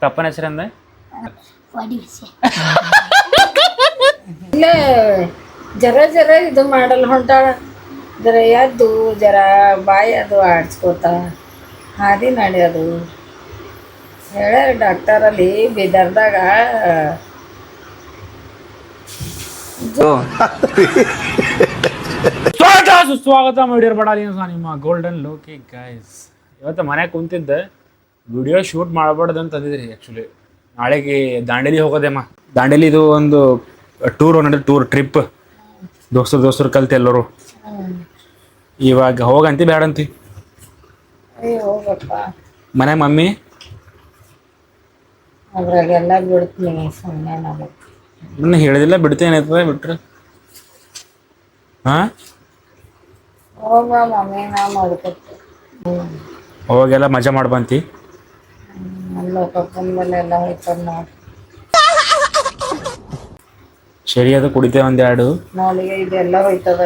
ತಪ್ಪನ ಹೆಸರಂದ ಇಲ್ಲ ಜರ ಜರ ಇದು ಮಾಡಲ್ಲ ಹೊಂಟಾಳ. ಜರ ಎದ್ದು ಜರ ಬಾಯಿ ಅದು ಆಡ್ಸ್ಕೋತ ಹಾದಿ ನಡೆಯೋದು ಹೇಳ್ಯಾರ ಡಾಕ್ಟರಲ್ಲಿ ಬೀದರ್ದಾಗ. ಸುಸ್ವಾಗತ ಮಾಡಿರ್ಬೇಡ ಬಡ ನಿಮ್ಮ ಗೋಲ್ಡನ್ ಲೋಕಿ ಗೈಸ್ ಇವತ್ತು ಮನೆ ಕುಂತಿದ್ದೆ. ವಿಡಿಯೋ ಶೂಟ್ ಮಾಡಬಾರ್ದು ಅಂತ ಅಂದಿದ್ರಿ ಆ್ಯಕ್ಚುಲಿ ನಾಳೆಗೆ ದಾಂಡೇಲಿ ಹೋಗೋದೇಮ್ಮ ದಾಂಡೇಲಿ ಇದು ಒಂದು ಟೂರ್ ಒಂದು ಟೂರ್ ಟ್ರಿಪ್ ದೋಸ್ತರು ದೋಸ್ತರು ಕಲ್ತು ಎಲ್ಲರೂ. ಇವಾಗ ಹೋಗಂತಿ ಬೇಡಂತಿ ಅಯ್ಯ ಹೋಗಪ್ಪ. ಮನೆ ಮಮ್ಮಿ? ಅದ್ರಾಗೆಲ್ಲ ಬಿಡ್ತೀನಿ ಸುಮ್ಮನೆ ನಾನು. ಹೇಳಿದಿಲ್ಲ ಬಿಡ್ತೇನೆ ಬಿಟ್ರೆ ಹಾಂ? ಹೋಗ ಮಮ್ಮಿ ನಾ ಮಾಡ್ಕೊತೀನಿ ಹೋಗೆಲ್ಲ ಮಜಾ ಮಾಡ್ಬಂತಿ? ಎಲ್ಲ ನೋಡಿ ಸರಿ ಅದು ಕುಡಿತೇವೆ ಒಂದೆರಡು. ಎರಡು ನೋಡಿ ಇದೆಲ್ಲ ಹೋಯ್ತದ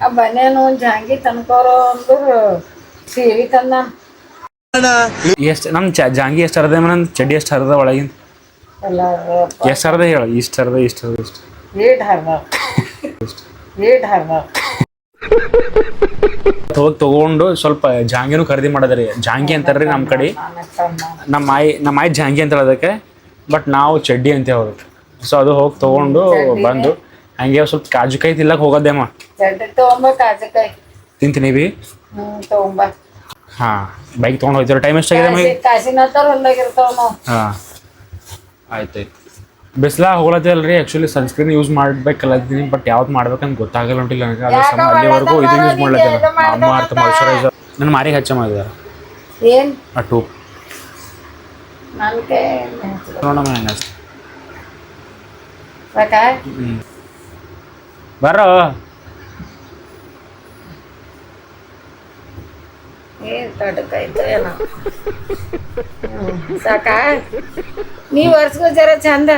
ಆ ಜಾಂಗಿ ತನ್ಕೋರು ಅಂದ್ರು ಸೀರಿ ತಂದ. ಎಷ್ಟು ನಮ್ಮ ಜಾಂಗಿ ಎಷ್ಟು ಹರದ ಮನ? ಚಡ್ಡಿ ಎಷ್ಟು ಹರದ ಒಳಗಿನ ಎಷ್ಟು ಹರದ ಹೇಳು ಇಷ್ಟು ಹರದ ಇಷ್ಟು ಹರದ ಇಷ್ಟು. ಏಟ್ ಹರ್ದ. ಏಟ್ ಹರ್ದ. ಹೋಗಿ ತಗೊಂಡು ಸ್ವಲ್ಪ ಜಾಂಗಿನೂ ಖರೀದಿ ಮಾಡೋದ್ರಿ. ಜಾಂಗಿ ಅಂತಾರ್ರಿ ನಮ್ಮ ಕಡೆ. ನಮ್ಮ ಮಾಯಿ ನಮ್ಮ ಆಯಿ ಜಾಂಗಿ ಅಂತ ಅದಕ್ಕೆ. ಬಟ್ ನಾವು ಚಡ್ಡಿ ಅಂತ ಅವರು ಸೊ ಅದು ಹೋಗಿ ತಗೊಂಡು ಬಂದು ಹಂಗೆ ಸ್ವಲ್ಪ ಕಾಜು ಕೈ ತಿಲ್ಲಕ್ ಹೋಗೋದೇಮ್ಮ. ಕಾಜಕಾಯಿ ತಿಂತೀನಿ ಬಿ. ಹಾಂ ಬೈಕ್ ತಗೊಂಡು ಹೋಗ್ತೀರ? ಟೈಮ್ ಎಷ್ಟಾಗಿದೆ ಹಾಂ ಆಯ್ತಾಯ್ತು ಬಿಸ್ಲಾ ರೀ ಆ್ಯಕ್ಚುಲಿ ಸನ್ಸ್ಕ್ರೀನ್ ಯೂಸ್ ಮಾಡ್ಬೇಕಲ್ಲದೀನಿ ಬಟ್ ಯಾವ್ದು ಮಾಡ್ಬೇಕಂತ ಗೊತ್ತಾಗಲ್ಲ ಹೊಂಟಿಲ್ಲ ನನಗೆ. ಅದು ಸಮ ಅಲ್ಲಿವರೆಗೂ ಇದು ಯೂಸ್ ಮಾಡ್ಲತ್ತಿಲ್ಲ ಅಮ್ಮ ಅರ್ಥ ಮಾಯಿಶ್ಚರೈಸರ್ ನನ್ನ ಮಾರಿಗೆ ಹಚ್ಚ ಮಾಡಿದಾರೆ ಏನು? ಕೈ ನೋಡಮ್ಮ ಹೆಂಗೆ ಅಷ್ಟೆ ಸಾಕ? ಹ್ಞೂ ಬರೋ ಏನ್ ತಡಕಾಯ್ತು ಏನೋ? ಹ್ಮ್, ಸಾಕ? ನೀ ವರ್ಸ್ಕೋ ಜರ ಚಂದ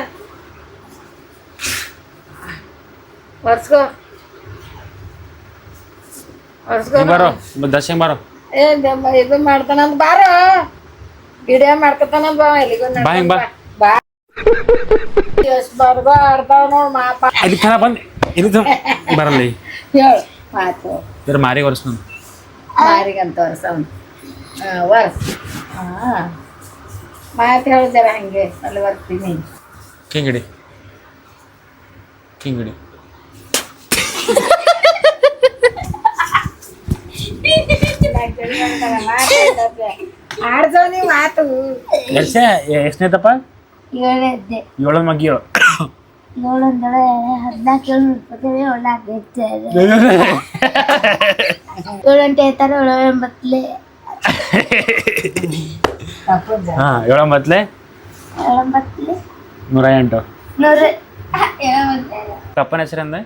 ವರ್ಸ್ಕೋ ನೀ ಬರೋ ದರ್ಶನ್ ಬರೋ. ಏ ಇದು ಮಾಡ್ತಾನಂತ ಬಾರೋ. ವಿಡಿಯೋ ಮಾಡ್ಕೊತಾನ ಬಾ ಎಲ್ಲಿಗೋ ಬಾ ಹಿಂಗ್ ಬಾ. ಬಾ. ಎಷ್ಟ್ ಬರ್ಗೋ ಆಡ್ತಾವ ನೋಡ್ ಮಾಪ. ಅಲ್ಲಿ ಖರ ಬಂದು? ಇದು ಹೇಳು ಮಾತು. ಇದ್ರ ನಾನು. ಮಾರಿಗಂತ ವರ್ಷ ವರ್ಷ ಹಾ ಮಾತು ಹಂಗೆ ಅಲ್ಲಿ ಬರ್ತೀನಿ ಕಿಂಗಡಿ. ಕಿಂಗಿಡಿ. ಆಡ್ದವ್ ನೀ ಮಾತು ಎಷ್ಟೇ ಎಷ್ಟನೇತಪ್ಪ ಏಳದ್ದೆ ಏಳು ಮಗ್ಗಿ ಏಳು. ಏಳೊಂದೊಳೆ ಹದಿನಾಲ್ಕು ಏಳು ಇಪ್ಪತ್ತೇಳು ಏಳು ನಾಲ್ಕು ಏಳು ಗಂಟೆ ಆಯ್ತಾರೆ ಏಳು ಎಂಬತ್ತಲೆ. ಹಾಂ ಏಳು ಮತ್ಲೆ ಏಳು ಎಂಬತ್ತಲೆ ನೂರ ಎಂಟು ನೂರ ತಪ್ಪನ ಹೆಸರಿಂದ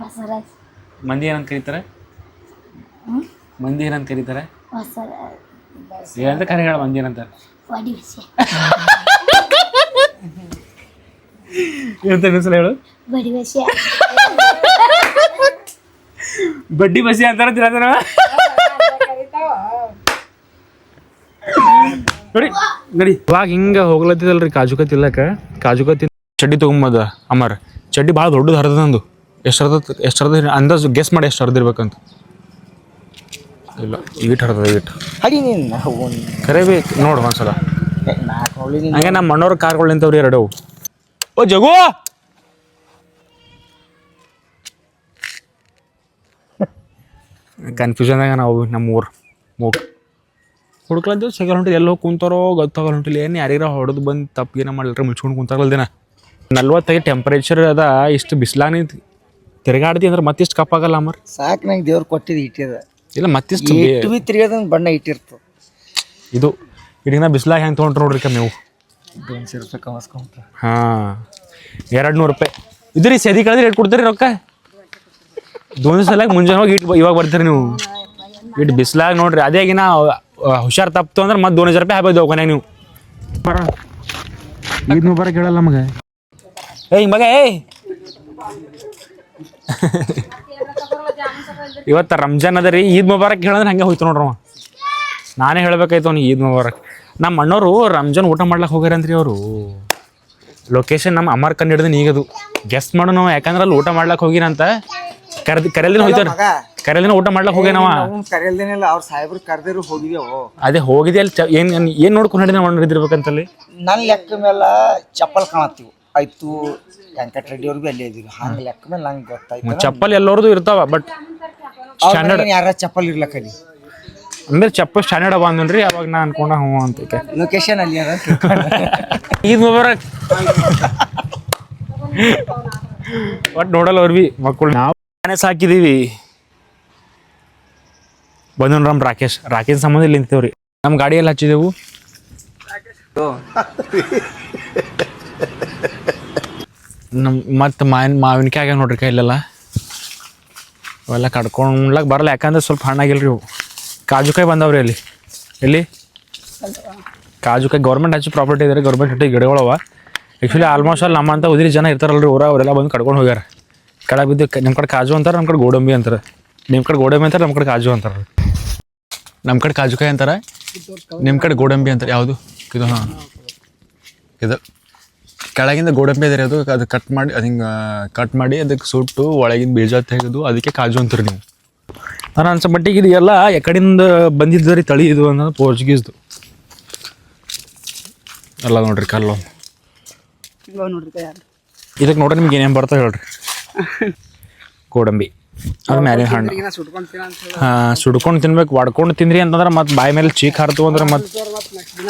ಬಸವರಾಜ್. ಮಂದಿ ಏನಂತ ಕರೀತಾರೆ? ಮಂದಿ ಏನಂತ ಕರೀತಾರೆ? ಬಸವರಾಜ್. ಏನಂತ ಕರೆ ಹೇಳ ಮಂದಿ ಏನಂತ. ವಡಿ ವಿಷಯ. ಏನಂತ ಇನ್ನೊಂದ್ಸಲ ಹೇಳು? ಬಡಿ ವಿಷಯ. ಬಡ್ಡಿ ಬಸಿ ಅಂತಾರ ತಿರತಾರ ನೋಡಿ ನೋಡಿ. ಇವಾಗ ಹಿಂಗ ಹೋಗ್ಲತ್ತಿದಲ್ರಿ ಕಾಜುಕ ತಿಲ್ಲಕ ಕಾಜುಕ ತಿನ್ ಚಡ್ಡಿ ತಗೊಂಬದ ಅಮರ್. ಚಡ್ಡಿ ಭಾಳ ದೊಡ್ಡದು ಹರಿದ ನಂದು ಎಷ್ಟು ಎಷ್ಟು ಹರ್ದ ಅಂದಾಜು ಗೆಸ್ ಮಾಡಿ ಎಷ್ಟು ಹರಿದಿರ್ಬೇಕಂತ ಇಲ್ಲ ಈಟ್ ಹರ್ದ ಈಟ್. ಹಡಿ ನೀನು ಖರೆ ಬಿ ನೋಡು ಒಂದ್ಸಲ. ಹಂಗೆ ನಮ್ಮ ಮಣ್ಣವ್ರ ಕಾರ್ಗಳು ನಿಂತವ್ರಿ ಎರಡು ಓ ಜಗು ಕನ್ಫ್ಯೂಷನ್ದಾಗ ನಾವು ನಮ್ಮ ಊರು ಮೂಗ್. ಹುಡ್ಕ್ಲದ್ದು ಸಿಗಲ್ ಹೊಂಟಿಲ್ಲ ಎಲ್ಲೋ ಕುಂತಾರೋ ಗೊತ್ತಾಗಲ್ಲ ಹೊಂಟಿಲ್ಲ ಏನು ಯಾರಿಗಾರ ಹೊಡೆದು ಬಂದು ತಪ್ಪು ಏನೋ ಮಾಡಿಲ್ರಿ ಮುಚ್ಕೊಂಡು ಕುಂತಾಗಲ್ಲ ದಿನ ನಲ್ವತ್ತೈದು ಟೆಂಪರೇಚರ್ ಅದ ಇಷ್ಟು ಬಿಸಿಲಾಗ ನಿಂತು ತಿರುಗಾಡ್ತಿ ಅಂದ್ರೆ ಮತ್ತಿಷ್ಟು ಕಪ್ಪಾಗಲ್ಲ ಅಮ್ಮರ್ ಸಾಕ್ ನಂಗೆ ದೇವ್ರು ಕೊಟ್ಟಿದ್ದು ಇಟ್ಟಿದ ಇಲ್ಲ ಮತ್ತಿಷ್ಟು ಬೇ- ಇಟ್ಟು ಬಿ ತಿರ್ಗೋದಂಗೆ ಬಣ್ಣ ಇಟ್ಟಿರ್ತ ಇದು ಇಡೀನ ಬಿಸಿಲಾಗ ಹೆಂಗೆ ತೊಗೊಂಡ್ರು ನೋಡ್ರಿ ಕಮ್ಮಿ ನೀವು. ದೊನ್ಸೆ ರೂಪಾಯಿ ಕಮಸ್ಕೊಂತ. ಹಾಂ ಎರಡು ನೂರು ರೂಪಾಯಿ. ಇದ್ರಿ ರೀ ಸದಿ ಕಳೆದ್ರೆ ರೇಟ್ ಕೊಡ್ತೀರಿ ರೊಕ್ಕ? ದೋನ್ ಸಲ ಮುಂಜಾನೆ ಹೋಗಿ ಇಟ್ಟು ಇವಾಗ ಬರ್ತೀರಿ ನೀವು. ಇಟ್ಟು ಬಿಸ್ಲಾಗ ನೋಡ್ರಿ ಅದೇ ಆಗಿನ ಹುಷಾರ್ ತಪ್ಪಿತು ಅಂದ್ರೆ ಮತ್ತೆ ದೋನ್ ಹಜಾರ್ ರೂಪಾಯಿ ಹಾಬೋದು ಕೊನೆಗೆ ನೀವು. ಬರ ಇದು ಬರ ಕೇಳಲ್ಲ ನಮಗೆ ಏಯ್ ಮಗ ಏಯ್. ಇವತ್ತು ರಂಜಾನ್ ಅದ ರೀ ಈದ್ ಮುಬಾರಕ್ ಹೇಳಂದ್ರೆ ಹಂಗೆ ಹೋಯ್ತು ನೋಡ್ರವ. ನಾನೇ ಹೇಳ್ಬೇಕಾಯ್ತು ಅವ್ನಿಗೆ ಈದ್ ಮುಬಾರಕ್. ನಮ್ಮ ಅಣ್ಣವರು ರಂಜಾನ್ ಊಟ ಮಾಡ್ಲಕ್ಕೆ ಹೋಗ್ಯಾರಂತ್ರಿ ಅವರು. ಲೊಕೇಶನ್ ನಮ್ಮ ಅಮರ್ ಕಂಡು ಹಿಡಿದು ಈಗದು ಗೆಸ್ಟ್ ಮಾಡು ನಾವು ಯಾಕಂದ್ರೆ ಅಲ್ಲಿ ಊಟ ಮಾಡ್ಲಕ್ಕೆ ಹೋಗಿರಂತ ಕರೆದ್ ಕರೆಯಲ್ದಿನ ಹೋಯ್ತಾರ ಮಗ. ಕರೆಯಲ್ದಿನ ಊಟ ಮಾಡ್ಲಕ್ಕೆ ಹೋಗ್ಯಾನವ. ಕರೆಯಲ್ದೇನಿಲ್ಲ ಅವ್ರ ಸಾಹೇಬ್ರು ಕರೆದಿರು ಹೋಗಿದೆವು ಅದೇ ಹೋಗಿದೆ ಅಲ್ಲಿ ಏನು ಏನು ನೋಡ್ಕೊಂಡು ಹಿಡಿದ ಮಾಡಿದಿರ್ಬೇಕಂತಲ್ಲಿ ನನ್ನ ಲೆಕ್ಕ ಮೇಲೆ ಚಪ್ಪಲ್ ಕಾಣತ್ತೀವಿ. ಆಯ್ತು ವೆಂಕಟ ರೆಡ್ಡಿ ಅವ್ರು ಭೀ ಅಲ್ಲೇ ಇದ್ರು ಹಂಗೆ ಲೆಕ್ಕ ಮೇಲೆ ನಂಗೆ ಗೊತ್ತಾಯ್ತು. ಚಪ್ಪಲ್ ಎಲ್ಲರದು ಇರ್ತಾವ ಬಟ್ ಸ್ಟ್ಯಾಂಡರ್ಡ್ ಯಾರ ಚಪ್ಪಲ್ ಇರ್ಲಕ್ಕಲ್ಲಿ ಅಂದ್ರೆ ಚಪ್ಪಲ್ ಸ್ಟ್ಯಾಂಡರ್ಡ್ ಅವ ಅಂದ್ರಿ ಅವಾಗ ನಾ ಅನ್ಕೊಂಡ ಹ್ಞೂ ಅಂತ ಈಗ. ಲೊಕೇಶನ್ ಅಲ್ಲಿ ಅದ ಈದ್ ಮುಬಾರಕ್. ಒಟ್ ನೋಡಲ್ಲ ಅವ್ರು ಭೀ ಮಕ್ಕಳು. ನಾವು ಮನೆ ಸಾಕಿದೀವಿ. ಬಂದು ನಮ್ ರಾಕೇಶ್ ರಾಕೇಶ್ ಸಂಬಂಧ ಇಲ್ಲಿ ನಿಂತೇವ್ರಿ. ನಮ್ಮ ಗಾಡಿಯಲ್ಲಿ ಎಲ್ಲ ಹಚ್ಚಿದೆವು? ನಮ್ ಮತ್ತು ಮಾವಿನ ಮಾವಿನಕಾಯಿ ಆಗ್ಯಾವ ನೋಡ್ರಿ ಕೈಲೆಲ್ಲ ಅವೆಲ್ಲ ಕಡ್ಕೊಂಡ್ಲಾಗ ಬರಲ್ಲ, ಯಾಕಂದ್ರೆ ಸ್ವಲ್ಪ ಹಣ್ಣಾಗಿಲ್ರಿ ಇವು. ಕಾಜುಕಾಯಿ ಬಂದವ್ರಿ ಅಲ್ಲಿ. ಎಲ್ಲಿ? ಕಾಜುಕಾಯಿ ಗೌರ್ಮೆಂಟ್ ಹಚ್ಚಿ ಪ್ರಾಪರ್ಟಿ ಇದ್ದಾರೆ ಗೌರ್ಮೆಂಟ್ ಹಟ್ಟಿ ಗಿಡಗಳವ. ಆ್ಯಕ್ಚುಲಿ ಆಲ್ಮೋಸ್ಟ್ ಅಲ್ಲಿ ನಮ್ಮಂತ ಉದಿರಿ ಜನ ಇರ್ತಾರಲ್ರಿ ಊರ ಅವರೆಲ್ಲ ಬಂದು ಕಡ್ಕೊಂಡು ಹೋಗ್ಯಾರ. ಕೆಳಗೆ ಬಿದ್ದು ನಿಮ್ಮ ಕಡೆ ಕಾಜು ಅಂತಾರೆ ನಮ್ಮ ಕಡೆ ಗೋಡಂಬಿ ಅಂತಾರೆ. ನಿಮ್ಮ ಕಡೆ ಗೋಡಂಬಿ ಅಂತಾರೆ ನಮ್ಮ ಕಡೆ ಕಾಜು ಅಂತಾರೆ. ನಮ್ಮ ಕಡೆ ಕಾಜುಕಾಯಿ ಅಂತಾರೆ? ನಿಮ್ಮ ಕಡೆ ಗೋಡಂಬಿ ಅಂತಾರೆ, ಯಾವುದು? ಇದು, ಹಾಂ. ಇದು ಕೆಳಗಿಂದ ಗೋಡಂಬಿ ಅದೇ ಅದು ಅದು ಕಟ್ ಮಾಡಿ ಅದು ಹಿಂಗೆ ಕಟ್ ಮಾಡಿ ಅದಕ್ಕೆ ಸುಟ್ಟು ಒಳಗಿನ ಬೀಜ ತೆಗೆದು ಅದಕ್ಕೆ ಕಾಜು ಅಂತೀರಿ ನೀವು. ನಾನು ಅನ್ಸೋ ಮಟ್ಟಿಗೆ ಇದು ಎಲ್ಲ ಎಕಡಿಂದ ಬಂದಿದ್ದು ರೀ ತಳಿ ಇದು ಅನ್ನೋದು ಪೋರ್ಚುಗೀಸ್ದು ಎಲ್ಲ ನೋಡ್ರಿ ಕಲ್ಲು. ಇದಕ್ಕೆ ನೋಡ್ರಿ ನಿಮ್ಗೆ ಏನೇನು ಬರ್ತಾ ಹೇಳ್ರಿ. ಗೋಡಂಬಿ. ಅದು ಮ್ಯಾಲಿನ ಹಣ್ಣು. ಹಾಂ ಸುಡ್ಕೊಂಡು ತಿನ್ಬೇಕು ಒಡ್ಕೊಂಡು ತಿಂದ್ರಿ ಅಂತಂದ್ರೆ ಮತ್ತೆ ಬಾಯಿ ಮೇಲೆ ಚೀಕ್ ಹಾರ್ತು ಅಂದ್ರೆ ಮತ್ತೆ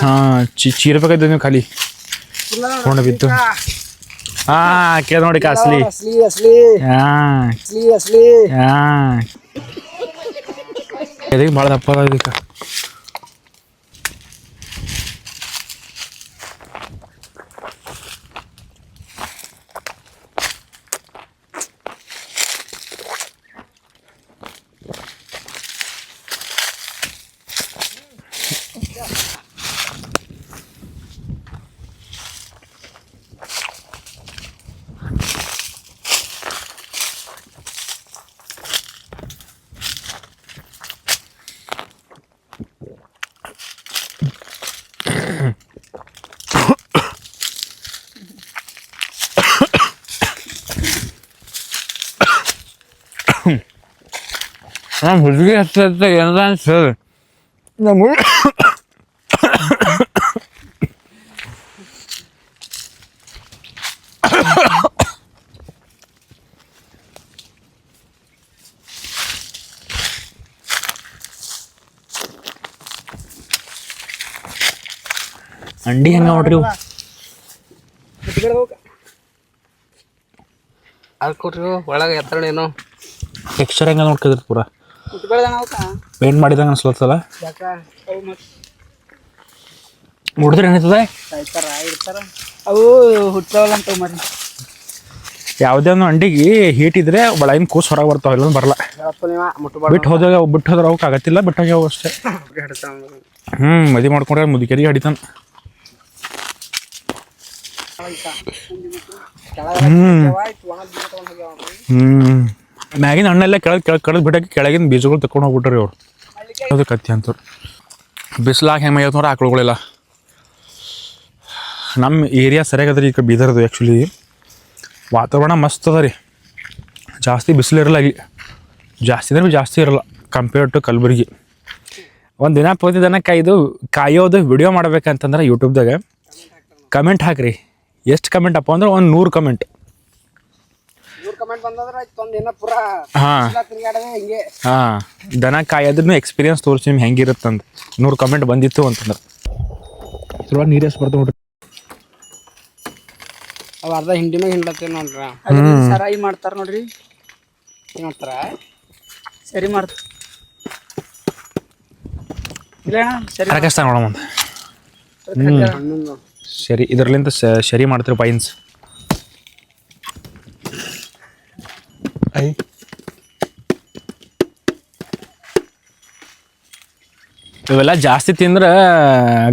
ಹಾಂ ಚಿ ಚೀರ್ಬೇಕಾಯ್ತು ನೀವು ಖಾಲಿ. ಕೊಂಡು ಬಿತ್ತು ಹಾಂ ಕೇಳ ನೋಡಿ ಕಾಸ್ಲಿ. ಅಸ್ಲಿ ಅಸ್ಲಿ ಹಾ. ಅಸ್ಲಿ ಅಸ್ಲಿ ಹಾ. ಎದಕ್ಕೆ ಭಾಳ ದಪ್ಪ ಇದಕ್ಕೆ? ನಮ್ಮ ಹುಡುಗಿ ಹಚ್ಚ ಏನದ ಅನ್ಸದ ನಮ್ಮ ಅಂಡಿ ಹೆಂಗ ನೋಡ್ರಿ ಇವು ಅದು ಕೊಟ್ರು ಒಳಗೆ ಎತ್ತಡ ಏನೋ ಟೆಕ್ಸ್ಚರ್ ಹೆಂಗ ನೋಡ್ಕಿದ್ರಿ ಪೂರ ಪೇಂಟ್ ಮಾಡಿದಂಗ ಅನ್ಸ್ಲತ್ತಲ್ಲ ಮುಡಿದ್ರೆ ಏನಾಯ್ತದ ಅವು ಹುಟ್ಟವಲ್ಲ ಅಂತ ಮರಿ ಯಾವುದೇ ಒಂದು ಅಂಡಿಗೆ ಹೀಟ್ ಇದ್ರೆ ಒಳಗಿನ ಕೂಸ್ ಹೊರಗೆ ಬರ್ತಾವ ಇಲ್ಲ ಬರಲ್ಲ ಬಿಟ್ಟು ಹೋದಾಗ ಬಿಟ್ಟು ಹೋದ್ರೆ ಅವಕ್ಕೆ ಆಗತ್ತಿಲ್ಲ ಬಿಟ್ಟು ಹೋಗ್ಯಾವ ಅಷ್ಟೇ ಹ್ಞೂ ಮದಿ ಮಾಡ್ಕೊಂಡ್ರೆ ಮುದುಕೇರಿ ಹಡಿತಾನ ಹ್ಞೂ ಹ್ಞೂ ಮ್ಯಾಗಿನ ಹಣ್ಣೆಲ್ಲ ಕೆಳಗೆ ಕೆಳಗೆ ಕಡ್ದು ಬಿಟ್ಟಾಕಿ ಕೆಳಗಿನ ಬೀಜಗಳು ತಕೊಂಡು ಹೋಗ್ಬಿಟ್ರಿ ಅವ್ರು ಅದು ಕತ್ತಿ ಅಂತವ್ರು ಬಿಸಿಲಾಗ ಹೆಂಗೆ ಮೇಯ್ತವ್ರ ಆಕಳುಗಳೆಲ್ಲ ನಮ್ಮ ಏರಿಯಾ ಸರಿಯಾಗದ ರೀ ಈಗ ಬೀದರ್ದು ಆ್ಯಕ್ಚುಲಿ ವಾತಾವರಣ ಮಸ್ತ್ ಅದ ರೀ. ಜಾಸ್ತಿ ಬಿಸಿಲು ಇರಲ್ಲ ಇಲ್ಲಿ. ಜಾಸ್ತಿ ಅಂದ್ರೆ ಜಾಸ್ತಿ ಇರಲ್ಲ ಕಂಪೇರ್ಡ್ ಟು ಕಲಬುರ್ಗಿ. ಒಂದು ದಿನ ಪ್ರತಿ ದಿನ ಕಾಯ್ದು ಕಾಯೋದು ವಿಡಿಯೋ ಮಾಡ್ಬೇಕಂತಂದ್ರೆ ಯೂಟ್ಯೂಬ್ದಾಗ ಕಮೆಂಟ್ ಹಾಕ್ರಿ. ಎಷ್ಟು ಕಮೆಂಟ್ ಅಪ್ಪ ಅಂದ್ರೆ ಒಂದು ನೂರು ಕಮೆಂಟ್ ಕಮೆಂಟ್ ಬಂದಂದ್ರೆ ಆಯ್ತು ದಿನ ಪುರಾ ಹಾಂ. ತಿರ್ಗಾಡೋದೇ ಹಿಂಗೆ. ಹಾ ದನ ಕಾಯೋದನ್ನು ಎಕ್ಸ್ಪೀರಿಯನ್ಸ್ ತೋರಿಸಿ ನಿಮ್ಗೆ ಹೆಂಗಿರುತ್ತಂತ. ನೂರು ಕಮೆಂಟ್ ಬಂದಿತ್ತು ಅಂತಂದ್ರೆ. ಚಲೋ ನೀರು ಎಷ್ಟು ಬರ್ತಾವೆ ನೋಡ್ರಿ? ಅವ ಅರ್ಧ ಹಿಂಡಿ ಮ್ಯಾಗ ಹಿಂಡತ್ತೇವೆ ನೋಡ್ರಿ ಸರಾಯಿ ಮಾಡ್ತಾರ ನೋಡ್ರಿ? ಏನ್ ಮಾಡ್ತಾರ? ಸರಿ ಮಾಡ್ತ ಇಲ್ಲ ಸರಿ. ಇದರ್ಲಿಂದ ಸರಿ ಮಾಡ್ತೀರಿ ಪೈನ್ಸ್ ಐ ಇವೆಲ್ಲ ಜಾಸ್ತಿ ತಿಂದ್ರೆ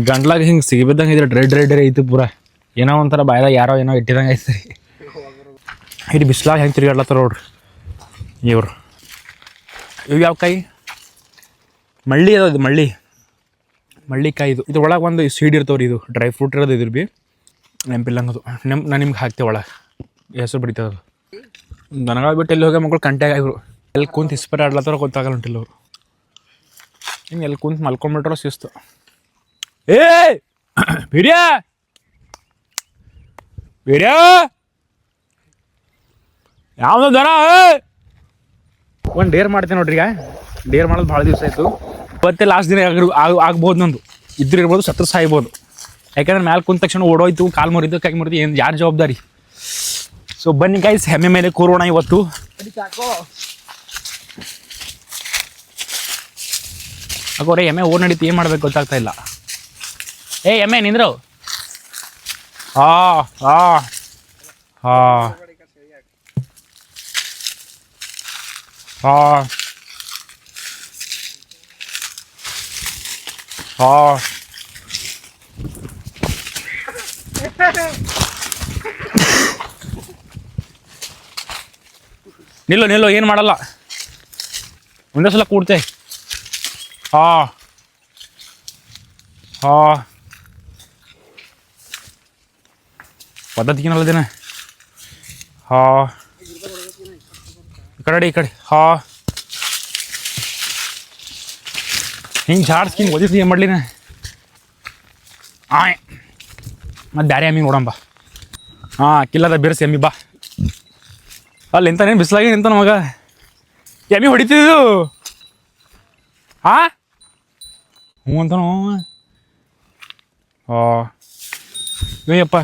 ಗಂಟ್ಲಾಗ ಹಿಂಗೆ ಸಿಗಬಿದ್ದಂಗೆ ಇದ್ರೆ ಡ್ರೆಡ್ ರೆಡ್ ಐತಿ ಪೂರ. ಏನೋ ಒಂಥರ ಬಾಯ್ದಾಗ ಯಾರೋ ಏನೋ ಇಟ್ಟಿದಂಗೆ ಐತಿ ಇಲ್ಲಿ ಬಿಸ್ಲಾಗ ಹೆಂಗೆ ತಿರುಗಾಡ್ಲತ್ತಾರ ನೋಡ್ರಿ. ಇವರು. ಇವು ಯಾವ ಕೈ ಮಳ್ಳಿ ಅದ ಇದು, ಮಳ್ಳಿ. ಮಳ್ಳಿಕಾಯಿ ಇದು. ಇದು ಒಳಗೆ ಒಂದು ಸೀಡ್ ಇರ್ತಾವ್ರಿ ಇದು. ಡ್ರೈ ಫ್ರೂಟ್ ಇರೋದು ಇದ್ರ ಬಿ. ನೆಂಪಿಲ್ಲಂಗದು ನೆಂಪು ನಾನು ನಿಮ್ಗೆ ಹಾಕ್ತೇವೆ ಒಳಗೆ. ಹೆಸರು ಬಡಿತದ ದನಗಳ ಬಿಟ್ಟು ಎಲ್ಲಿ ಹೋಗಿ ಮಕ್ಕಳು ಕಂಟ್ಯಾಗ ಆಗಿರು ಎಲ್ಲಿ ಕುಂತು ಇಸ್ಪರ್ ಆಡ್ಲತ್ತಾರ ಗೊತ್ತಾಗಲ್ಲ ಹೊಂಟಿಲ್ಲ ಅವರು. ಹಿಂಗೆ ಎಲ್ಲಿ ಕುಂತು ಮಲ್ಕೊಂಡ್ಬಿಟ್ರೋ ಶಿಸ್ತು. ಏ ಬಿಡ್ಯಾ! ಬಿಡ್ಯಾ! ಯಾವ್ದು ದನ ಒಂದು ಡೇರ್ ಮಾಡ್ತೀನಿ ನೋಡ್ರಿ ಈಗ. ಡೇರ್ ಮಾಡೋದು ಭಾಳ ದಿವಸ ಆಯಿತು. ಇವತ್ತೇ ಲಾಸ್ಟ್ ದಿನ ಆಗಿರ್ ಆಗ್ಬೋದು ನಂದು. ಇದ್ರ ಇರ್ಬೋದು, ಸತ್ರ ಸಾಯ್ಬೋದು. ಯಾಕಂದ್ರೆ ಮ್ಯಾಲೆ ಕುಂತ ತಕ್ಷಣ ಓಡೋಯ್ತು, ಕಾಲು ಮುರಿದು, ಕೈ ಮುರಿದು, ಏನು ಯಾರು ಜವಾಬ್ದಾರಿ? ಸೊ ಬನ್ನಿ ಗೈಸ್ ಹೆಮ್ಮೆ ಮೇಲೆ ಕೂರೋಣ ಇವತ್ತು. ಅಕೋರೆ ಎಮ್ಮೆ ಓಡ್ ನಡೀತಿ, ಏನು ಮಾಡ್ಬೇಕು ಗೊತ್ತಾಗ್ತಾ ಇಲ್ಲ. ಏ ಎಮ್ಮೆ ನಿಂದ್ರು? ಹಾ ಹಾ ಹಾ. ಹಾ. ಹಾ. ನಿಲ್ಲು ನಿಲ್ಲು, ಏನು ಮಾಡಲ್ಲ. ಒಂದೇ ಸಲ ಕೂಡ್ತೆ. ಹಾ. ಹಾ. ಪದ್ಧತಿಗೇನಲ್ಲ ಹಾ. ಈ ಕಡೆ ಈ ಕಡೆ. ಹಾ. ಹಿಂಗೆ ಜಾಡ್ಸ್ಕಿಂಗ್ ಓದಿಸಿ ಏನು ಮಾಡಲಿನ ಆಯ್. ಮತ್ತು ಬ್ಯಾರೆ ಎಮ್ಮಿ ನೋಡಂಬ ಹಾಂ, ಕಿಲ್ಲದ ಬಿರ್ಸಿ ಎಮ್ಮಿ ಬಾ. ಅಲ್ಲಿ ನಿಂತಾನೇನು ಬಿಸಿಲಾಗಿ ನಿಂತಾನ ಮಗ. ಎಮ್ಮಿ ಹೊಡಿತಿದ್ದು ಆ? ಹ್ಞೂ ಅಂತಾನು ಓ ಅಯ್ಯಪ್ಪ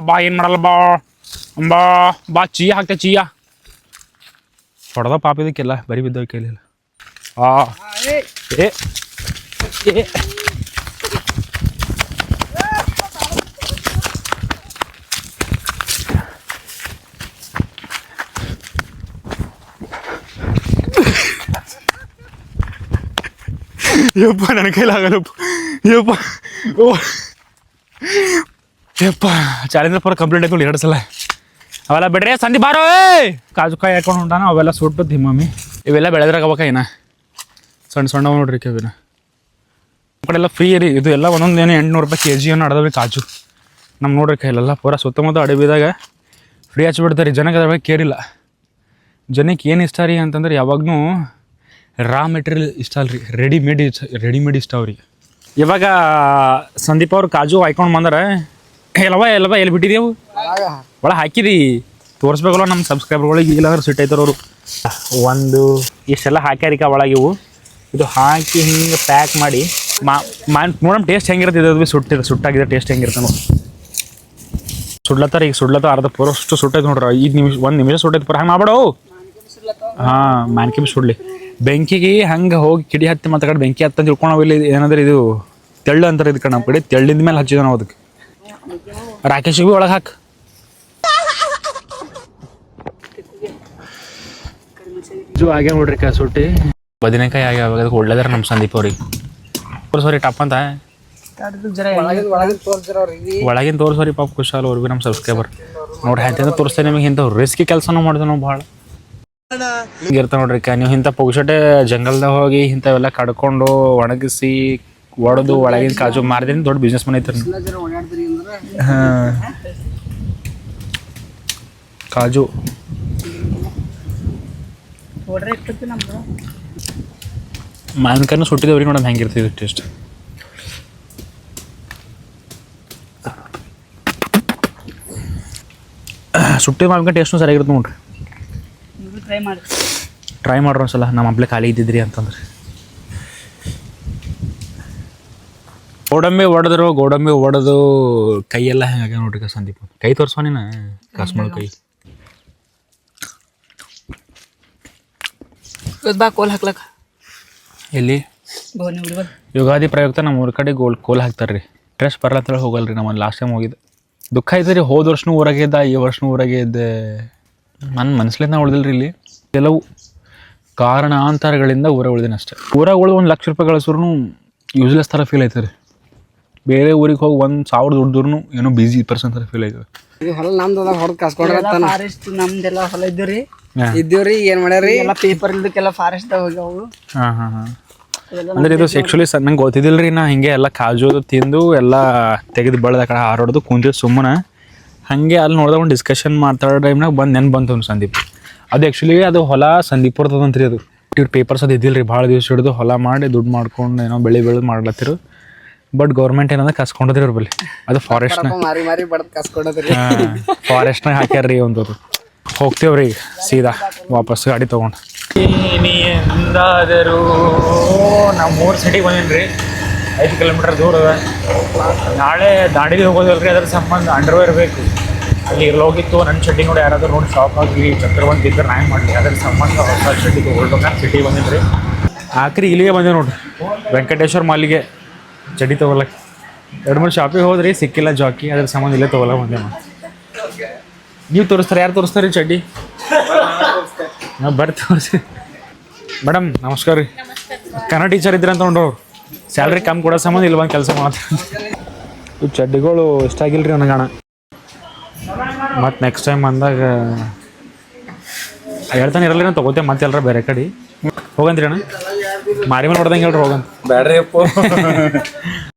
ಬಾ ಏನು ಮಾಡಲ್ಲ, ಬಾ. ಬಾ ಬಾ, ಚೀಯ ಹಾಕ್ತೆ, ಚೀಯ. ಹೊಡೆದ ಪಾಪ ಇದಕ್ಕೆಲ್ಲ, ಬರಿ ಬಿದ್ದವ ಕೈಲಿಲ್ಲ ಆ. ಏ ಏ. ಯಪ್ಪ ನನ್ನ ಕೈಲಾಗಲ್ಲ ಯಪ್ಪ ಓ ಯಪ್ಪ ಚಾಲೆಂಜರ್ ಪರ ಕಂಪ್ಲೀಟ್ ಆಯ್ತು ಎರಡು ಸಲ. ಅವೆಲ್ಲ ಬಿಡ್ರಿ, ಸಂದಿ ಬಾರೋ ಕಾಜು ಕಾಯಿ ಹಾಕೊಂಡು ಹೊಂಟಾನ ಅವೆಲ್ಲ ಸುಟ್ಟು ತಿಮ್ಮಮ್ಮಿ ಇವೆಲ್ಲ ಬೆಳೆದ್ರಾಗ ಏನ? ಸಣ್ಣ ಸಣ್ಣ ನೋಡ್ರಿ ಕೇವಿನ. ಕಡೆ ಎಲ್ಲ ಫ್ರೀ ರೀ, ಇದು ಎಲ್ಲ ಒಂದೊಂದು ಏನು ಎಂಟುನೂರು ರೂಪಾಯಿ ಕೆ ಜಿ ಏನು ಅಡದವಿ ಕಾಜು. ನಮ್ಮ ನೋಡ್ರಿ ಕೈಲೆಲ್ಲ ಪೂರ ಸುತ್ತಮುತ್ತ ಅಡವಿದಾಗ ಫ್ರೀ ಹಚ್ಚಿಬಿಡ್ತಾರೆ ಜನಕ್ಕೆ ಅದ್ರ ಬಗ್ಗೆ ಕೇರಿಲ್ಲ. ಜನಕ್ಕೆ ಏನು ಇಷ್ಟ ರೀ ಅಂತಂದ್ರೆ ಯಾವಾಗೂ ರಾ ಮೆಟೀರಿಯಲ್ ಇಷ್ಟ ಅಲ್ರಿ? ರೆಡಿಮೇಡ್ ರೆಡಿಮೇಡ್ ಇಷ್ಟ ಅವ್ರಿಗೆ. ಇವಾಗ, ಸಂದೀಪ್ ಅವ್ರು ಕಾಜು ಹಾಯ್ಕೊಂಡು ಬಂದಾರ. ಎಲ್ಲವ ಎಲ್ಲವ ಎಲ್ಲಿ ಬಿಟ್ಟಿದೇವು ಒಳ ಹಾಕಿದಿ. ತೋರಿಸ್ಬೇಕಲ್ಲ ನಮ್ಮ ಸಬ್ಸ್ಕ್ರೈಬರ್ಗಳಿಗೆ ಇಲ್ಲಾಂದ್ರೆ ಸಿಟ್ ಐತಾರ ಅವರು. ಒಂದು, ಇಷ್ಟೆಲ್ಲ ಹಾಕ್ಯಾರಿಕ ಒಳಗೆ ಇವು. ಇದು ಹಾಕಿ ಹಿಂಗೆ ಪ್ಯಾಕ್ ಮಾಡಿ, ಮಾ ನೋಡಮ್ ಟೇಸ್ಟ್ ಹೆಂಗಿರುತ್ತೆ ಇದು ಭೀ ಸುಟ್ಟಿದ ಸುಟ್ಟಾಗಿದೆ ಟೇಸ್ಟ್ ಹೆಂಗಿರುತ್ತೆ ನೋಡಿ. ಸುಡ್ಲತ್ತಾರ, ಈಗ ಸುಡ್ಲತ್ತ ಅರ್ಧ ಪೂರಷ್ಟು ಸುಟ್ಟೈತೆ ನೋಡ್ರಿ. ಐದು ನಿಮಿಷ, ಒಂದು ನಿಮಿಷ ಸುಟ್ಟೈತೆ ಪೂರ. ಹಂಗೆ ಮಾಡ್ಬೇಡವು ಹಾಂ, ಮಾನ್ಕಿ ಸುಡ್ಲಿ. ಬೆಂಕಿಗೆ ಹಂಗೆ ಹೋಗಿ ಕಿಡಿ ಹತ್ತಿ ಮತ್ತೆ ಕಡೆ ಬೆಂಕಿ ಹತ್ತಂತ ತಿಳ್ಕೊಂಡು ಇಲ್ಲಿ ಏನಂದ್ರೆ ಇದು ತೆಳ್ಳು ಅಂತಾರೆ ಇದಕ್ಕೆ ನಮ್ಮ ಕಡೆ. ತೆಳ್ಳಿಂದ ಮೇಲೆ ಹಚ್ಚಿದ ನಾವು ಅದಕ್ಕೆ. ರಾಕೇಶಿಗೆ ಬಿ ಒಳಗೆ ಹಾಕಿ. ಇದು ಆಗ್ಯ ನೋಡ್ರಿ ಕಾ ಸುಟ್ಟಿ. ಬದನೆಕಾಯಿ ಆಗ್ಯಾವ ಅದಕ್ಕೆ ಒಳ್ಳೇದಾರ ನಮ್ಮ ಸಂದೀಪ್ ಅವ್ರಿಗೆ. ಸಾರಿ ಟಪ್ ಅಂತ. ಒಳಗಿನ ತೋರಿಸೋರಿ ಪಾಪ ಖುಷಾಲ್ ಅವ್ರಿಗೆ ಭೀ ನಮ್ಮ ಸಬ್ಸ್ಕ್ರೈಬರ್ ನೋಡ್ರಿ ಹೆಂತ ತೋರಿಸ್ತೇನೆ ನಿಮಗೆ. ಇಂಥ ರಿಸ್ಕಿ ಕೆಲಸನೂ ಮಾಡಿದ್ವಿ ನಾವು ಭಾಳ. ಇರ್ತಾವ ನೋಡ್ರಿ ಕ ನೀವು ಇಂಥ ಪುಗ್ಸಟೆ ಜಂಗಲ್ದಾಗ ಹೋಗಿ ಇಂಥವೆಲ್ಲ ಕಡ್ಕೊಂಡು ಒಣಗಿಸಿ ಒಡೆದು ಒಳಗಿನ ಕಾಜು ಮಾರಿದ್ರೆ ದೊಡ್ಡ ಬಿಸ್ನೆಸ್ ಮನೆ ಐತ್ರಿ ಕಾಜು. ಮಾವಿನಕಾಯಿನೂ ಸುಟ್ಟಿದೇವ್ರಿ ನೋಡಮ್ ಹೆಂಗಿರ್ತೀವಿ ಟೇಸ್ಟ್ ಸುಟ್ಟಿ ಮಾವಿನಕಾಯಿ ಟೇಸ್ಟ್ನು ಸರಿಯಾಗಿರುತ್ತೆ ನೋಡ್ರಿ. ಟ್ರೈ ಮಾಡ್ರಿ ಒಂದ್ಸಲ ನಮ್ಮ ಹಂಪ್ಲೆ ಖಾಲಿ ಇದ್ದಿದ್ರಿ ಅಂತಂದ್ರೆ. ಗೋಡಂಬಿ ಹೊಡೆದ್ರು ಗೋಡಂಬಿ ಹೊಡೆದು ಕೈಯೆಲ್ಲ ಹೆಂಗಾಗ ನೋಡ್ರಿ ಕ ಸಂದೀಪ್ ಕೈ ತೋರ್ಸೋ ನೀನು? ಕಾಸ್ಮಳ ಕೈ. ಬಾ ಕೋಲ್ ಹಾಕ್ಲಕ್ಕ. ಎಲ್ಲಿ? ಯುಗಾದಿ ಪ್ರಯುಕ್ತ ನಮ್ಮ ಊರ ಕಡೆ ಗೋಲ್ ಕೋಲ್ ಹಾಕ್ತಾರ್ರಿ. ಡ್ರೆಸ್ ಬರ್ಲತ್ತೇಳಿ ಹೋಗಲ್ರಿ ನಮ್ಮ ಲಾಸ್ಟ್ ಟೈಮ್ ಹೋಗಿದ್ದೆ. ದುಃಖ ಐತೆ ರೀ ಹೋದ ವರ್ಷನೂ ಊರಾಗೆ ಇದ್ದ ಈ ವರ್ಷನೂ ಊರಾಗೆ ಇದ್ದೆ. ನನ್ನ ಮನಸ್ಲಿಂದ ಉಳ್ದಿಲ್ರಿ ಇಲ್ಲಿ. ಕೆಲವು ಕಾರಣಾಂತರಗಳಿಂದ ಊರಾಗ ಉಳಿದಿನ ಅಷ್ಟೇ. ಊರಾಗ ಉಳಿದು ಒಂದು ಲಕ್ಷ ರೂಪಾಯಿ ಗಳಿಸ್ರು ಯೂಸ್ಲೆಸ್ ಥರ ಫೀಲ್ ಆಯ್ತದೆ ರೀ ಬೇರೆ ಊರಿಗೆ ಹೋಗಿ ಒಂದು ಸಾವಿರ ದುಡ್ಡು ಏನೋ ಬಿಸಿ ಪರ್ಸನ್ ಥರ ಫೀಲ್ ಆಯ್ತದೆ ಹೊಲ ನಮ್ದು ಅದ ಹೊಡೆದ್ ಕಸ್ಕೊಂಡ್ರತ್ತಾನ ಫಾರೆಸ್ಟ್ ನಮ್ದೆಲ್ಲ ಹೊಲ ಇದ್ದೀರಿ ಹಾ. ಇದ್ದೀವ್ರಿ ಏನು ಮಾಡ್ಯಾರಿ ಎಲ್ಲ ಪೇಪರ್ ಇಲ್ದಕ್ಕೆಲ್ಲ ಫಾರೆಸ್ಟ್ ಹೋಗ್ಯಾವು. ಹಾಂ ಹಾಂ ಹಾಂ. ಅಂದ್ರೆ ಇದು ಆ್ಯಕ್ಚುಲಿ ಸರ್ ನಂಗೆ ಗೊತ್ತಿದ್ದಿಲ್ಲ ರೀ ನಾ ಹಿಂಗೆ ಎಲ್ಲ ಕಾಜು ಅದು ತಿಂದು ಎಲ್ಲ ತೆಗೆದು ಬೆಳೆದ ಕಡೆ ಹಾರೋಡ್ದು ಕುಂತಿದ್ದು ಸುಮ್ಮನೆ. ಹಾಗೆ ಅಲ್ಲಿ ನೋಡಿದಾಗ ಒಂದು ಡಿಸ್ಕಷನ್ ಮಾತಾಡೋ ಟೈಮ್ನಾಗ ಬಂದು ನೆನ್ ಬಂತು ಒಂದು ಸಂದೀಪ್. ಅದು ಆ್ಯಕ್ಚುಲಿ ಅದು ಹೊಲ ಸಂದೀಪುರದಂತ್ರಿ ಅದು. ಇವ್ರು ಪೇಪರ್ಸ್ ಅದು ಇದ್ದಿಲ್ಲ ರೀ ಭಾಳ ದಿವಸ ಹಿಡಿದು ಹೊಲ ಮಾಡಿ ದುಡ್ಡು ಮಾಡ್ಕೊಂಡು ಏನೋ ಬೆಳೆ ಬೆಳೆದು ಮಾಡ್ಲತ್ತಿರು. ಬಟ್ ಗೌರ್ಮೆಂಟ್ ಏನಂದ್ರೆ ಕಸ್ಕೊಂಡದ್ರಿ ಅವ್ರ ಬಳಿ ಅದು ಫಾರೆಸ್ಟ್ನ ಮಾರಿ ಮಾರಿ ಬಡದ್ ಕಸ್ಕೊಂಡದ್ರಿ. ಫಾರೆಸ್ಟ್ನಾಗ ರೀ ಒಂದು ಹೋಗ್ತೇವ್ರಿ ಸೀದಾ ವಾಪಸ್ ಗಾಡಿ ತೊಗೊಂಡು. ನಮ್ಮ ಮೂರು ಸಿಟಿಗೆ ಬಂದೇನ್ರಿ. ಐದು ಕಿಲೋಮೀಟರ್ ದೂರ ಅದ. ನಾಳೆ ದಾಂಡೇಲಿ ಹೋಗೋದಲ್ರಿ, ಅದ್ರ ಸಂಬಂಧ ಅಂಡರ್ವೇರ್ ಬೇಕು. ಅಲ್ಲಿ ಇರ್ಲೋಗಿತ್ತು ನನ್ನ ಚಡ್ಡಿ ನೋಡಿ ಯಾರಾದರೂ ನೋಡಿ ಶಾಪ್ ಆಗಲಿ ಚಕ್ರವಂತ ಇದ್ರೆ ನಾನು ಮಾಡಲಿ. ಅದ್ರ ಸಂಬಂಧ ಹೊಸ ಚಡ್ಡಿ ತೊಗೊಳ್ಬೇಕಂತ ಸಿಟಿ ಬಂದಿದ್ರಿ. ಆಕ್ರಿ, ಇಲ್ಲಿಗೆ ಬಂದೆ ನೋಡ್ರಿ. ವೆಂಕಟೇಶ್ವರ ಮಾಲಿಗೆ ಚಡ್ಡಿ ತೊಗೊಳಕ್ಕೆ ಎರಡು ಮೂರು ಶಾಪಿಗೆ ಹೋದ್ರಿ, ಸಿಕ್ಕಿಲ್ಲ ಜಾಕಿ ಅದ್ರ ಸಂಬಂಧ ಇಲ್ಲೇ ತೊಗೊಳಕ್ಕೆ ಬಂದೆ ನಾವು ನೀವು ತೋರಿಸ್ತಾರೆ, ಯಾರು ತೋರಿಸ್ತಾರೆ ಚಡ್ಡಿ? ತೋರಿಸಿ. ಮೇಡಮ್, ನಮಸ್ಕಾರ ರೀ. ಕನ್ನಡ ಟೀಚರ್ ಇದ್ರಿ ಅಂತ ನೋಡ್ರು ಸ್ಯಾಲ್ರಿ ಕಮ್ಮಿ ಕೊಡೋ ಸಂಬಂಧ ಇಲ್ಲಿ ಬಂದು ಕೆಲಸ ಮಾಡ್ತಾರೆ ಚಡ್ಡಿಗಳು ಇಷ್ಟ ಆಗಿಲ್ಲ ರೀ ನನಗಣ ಮತ್ತು ನೆಕ್ಸ್ಟ್ ಟೈಮ್ ಬಂದಾಗ ಹೇಳ್ತಾನೆ ಇರಲ್ಲ ನಾನು ತೊಗೋತೇವೆ ಮತ್ತೆ ಎಲ್ಲರ ಬೇರೆ ಕಡೆ. ಹೋಗಂತ್ರಿ ಅಣ್ಣ. ಮಾರಿ ಮೇಲೆ ಹೊಡೆದಂಗೆ ಹೇಳ್ರಿ ಹೋಗಂತ ಬ್ಯಾಡ್ರಿ ಅಪ್ಪ.